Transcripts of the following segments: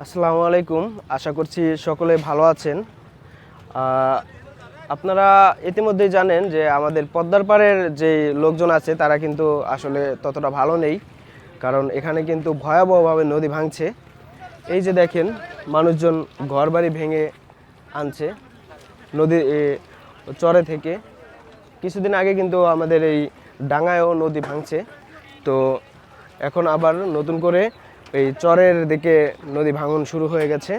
আসসালামু আলাইকুম। আশা করছি সকলে ভালো আছেন। আপনারা ইতিমধ্যেই জানেন যে আমাদের পদ্মার পাড়ের যে লোকজন আছে তারা কিন্তু আসলে ততটা ভালো নেই। কারণ এখানে কিন্তু ভয়াবহভাবে নদী ভাঙছে। এই যে দেখেন মানুষজন ঘরবাড়ি ভেঙে আনছে নদী এ, চরে থেকে। কিছুদিন আগে কিন্তু আমাদের এই ডাঙায়ও নদী ভাঙছে। তো এখন আবার নতুন করে এই চরের দিকে নদী ভাঙন শুরু হয়ে গেছে।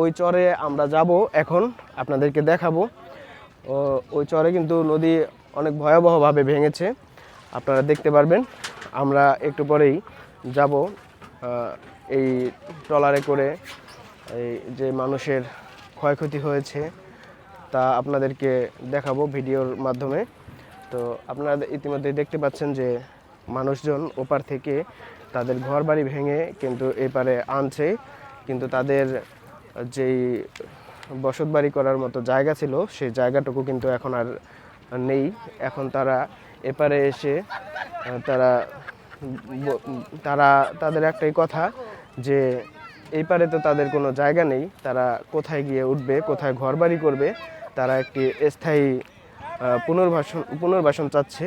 ওই চরে আমরা যাব এখন, আপনাদেরকে দেখাবো। ওই চরে কিন্তু নদী অনেক ভয়াবহভাবে ভেঙেছে। আপনারা দেখতে পারবেন, আমরা একটু পরেই যাব এই ট্রলারে করে এই যে মানুষের ক্ষয়ক্ষতি হয়েছে, তা আপনাদেরকে দেখাবো ভিডিওর মাধ্যমে। তো আপনারা ইতিমধ্যে দেখতে পাচ্ছেন যে মানুষজন ওপার থেকে তাদের ঘর বাড়ি ভেঙে কিন্তু এপারে আনছে। কিন্তু তাদের যেই বসত বাড়ি করার মতো জায়গা ছিল, সেই জায়গাটুকু কিন্তু এখন আর নেই। এখন তারা এপারে এসে, তারা তারা, তাদের একটাই কথা যে এই পারে তো তাদের কোনো জায়গা নেই। তারা কোথায় গিয়ে উঠবে, কোথায় ঘরবাড়ি করবে, তারা একটি স্থায়ী পুনর্বাসন পুনর্বাসন চাচ্ছে।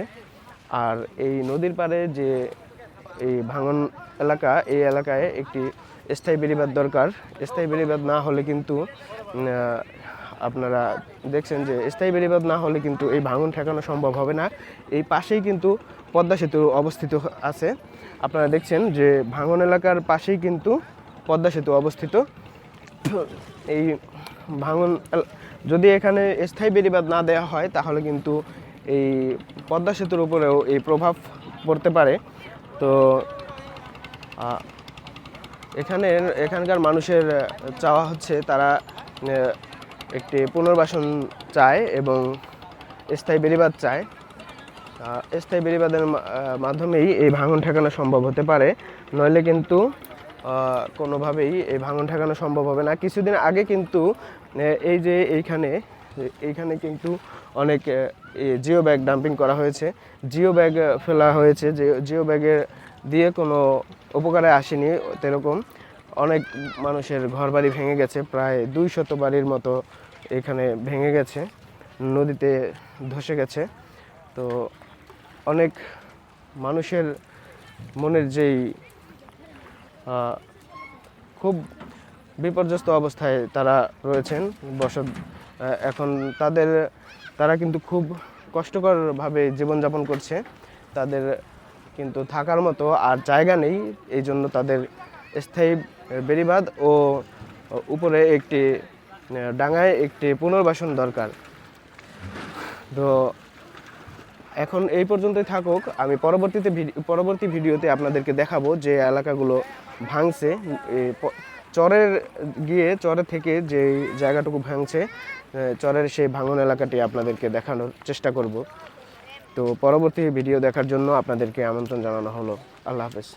আর এই নদীর পাড়ে যে এই ভাঙন এলাকা, এই এলাকায় একটি স্থায়ী বেড়িবাঁধ দরকার। স্থায়ী বেড়িবাঁধ না হলে কিন্তু আপনারা দেখছেন যে স্থায়ী বেড়িবাঁধ না হলে কিন্তু এই ভাঙন ঠেকানো সম্ভব হবে না। এই পাশেই কিন্তু পদ্মা সেতু অবস্থিত আছে। আপনারা দেখছেন যে ভাঙন এলাকার পাশেই কিন্তু পদ্মা সেতু অবস্থিত। এই ভাঙন যদি এখানে স্থায়ী বেড়িবাঁধ না দেওয়া হয়, তাহলে কিন্তু এই পদ্মা সেতুর উপরেও এই প্রভাব পড়তে পারে। তো এখানে এখানকার মানুষের চাওয়া হচ্ছে তারা একটি পুনর্বাসন চায় এবং স্থায়ী বেড়িবাঁধ চায়। স্থায়ী আহ, মাধ্যমেই এই ভাঙন ঠেকানো সম্ভব হতে পারে। নইলে কিন্তু কোনোভাবেই এই ভাঙন ঠেকানো সম্ভব হবে না। কিছুদিন আগে কিন্তু এই যে এইখানে এইখানে কিন্তু অনেক জিও ব্যাগ ডাম্পিং করা হয়েছে। জিও ব্যাগ ফেলা হয়েছে। যে, জিও ব্যাগের দিয়ে কোনো উপকারে আসেনি সেরকম অনেক মানুষের ঘরবাড়ি ভেঙে গেছে। প্রায় দুই শত বাড়ির মতো এখানে ভেঙে গেছে। নদীতে ধসে গেছে। তো অনেক মানুষের মনের যেই খুব বিপর্যস্ত অবস্থায় তারা রয়েছেন। বসত এখন তাদের, তারা কিন্তু খুব কষ্টকরভাবে জীবনযাপন করছে। তাদের কিন্তু থাকার মতো আর জায়গা নেই, এই জন্য তাদের স্থায়ী বেড়িবাঁধ ও উপরে একটি ডাঙায় একটি পুনর্বাসন দরকার। তো এখন এই পর্যন্তই থাকুক। আমি পরবর্তীতে পরবর্তী ভিডিওতে আপনাদেরকে দেখাবো যে এলাকাগুলো ভাঙছে। চরের গিয়ে চরের থেকে যে জায়গাটুকু ভাঙছে চরের সেই ভাঙন এলাকাটি আপনাদেরকে দেখানোর চেষ্টা করব। তো পরবর্তী ভিডিও দেখার জন্য আপনাদেরকে আমন্ত্রণ জানানো হলো। আল্লাহ হাফেজ।